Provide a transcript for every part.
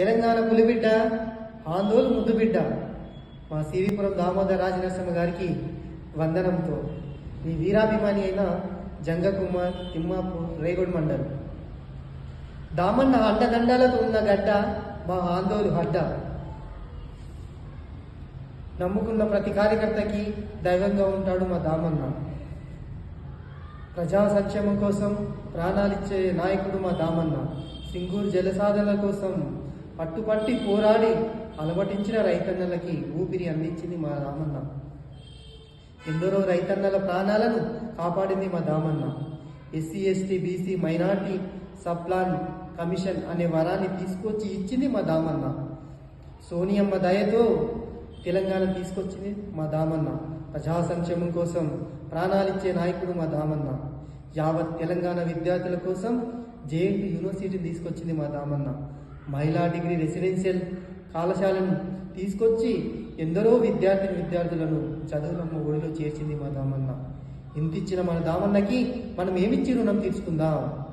తెలంగాణ పులిబిడ్డ ఆందోళన ముద్దుబిడ్డ మా సిరిపురం దామోదర్ రాజనరసింహ గారికి వందనంతో. మీ వీరాభిమాని అయిన జంగకుమార్ తిమ్మాపూర్ రేగొడ్ మండల్. దామన్న అండదండాలతో ఉన్న గడ్డ మా ఆందోళన అడ్డ నమ్ముకున్న ప్రతి కార్యకర్తకి దైవంగా ఉంటాడు మా దామన్న. ప్రజా సంక్షేమం కోసం ప్రాణాలిచ్చే నాయకుడు మా దామన్న. సింగూరు జలసాధన కోసం పట్టుపట్టి పోరాడి అలవటించిన రైతన్నలకి ఊపిరి అందించింది మా రామన్న. ఎందరో రైతన్నల ప్రాణాలను కాపాడింది మా Damanna. SC ST BC minority subplan commission అనే వరాన్ని తీసుకొచ్చి ఇచ్చింది మా దామన్న. సోనియమ్మ దయతో తెలంగాణ తీసుకొచ్చింది మా దామన్న. ప్రజా సంక్షేమం కోసం ప్రాణాలిచ్చే నాయకుడు మా దామన్న. యావత్ తెలంగాణ విద్యార్థుల కోసం జేఎన్టీ యూనివర్సిటీని తీసుకొచ్చింది మా దామన్న. మహిళా డిగ్రీ రెసిడెన్షియల్ కళాశాలను తీసుకొచ్చి ఎందరో విద్యార్థిని విద్యార్థులను చదువులమ్మ ఒడిలో చేర్చింది మా దామన్న. ఇంత ఇచ్చిన మన దామన్నకి మనం ఏమిచ్చి రుణం తీర్చుకుందాం?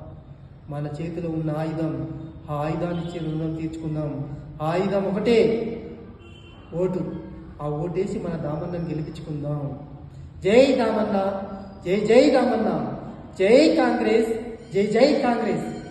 మన చేతిలో ఉన్న ఆయుధం ఆ ఆయుధాన్ని ఇచ్చే రుణం తీర్చుకుందాం. ఆయుధం ఒకటే ఓటు. ఆ ఓటేసి మన దామన్నని గెలిపించుకుందాం. జై దామన్న జై జై దామన్న జై కాంగ్రెస్ జై జై కాంగ్రెస్.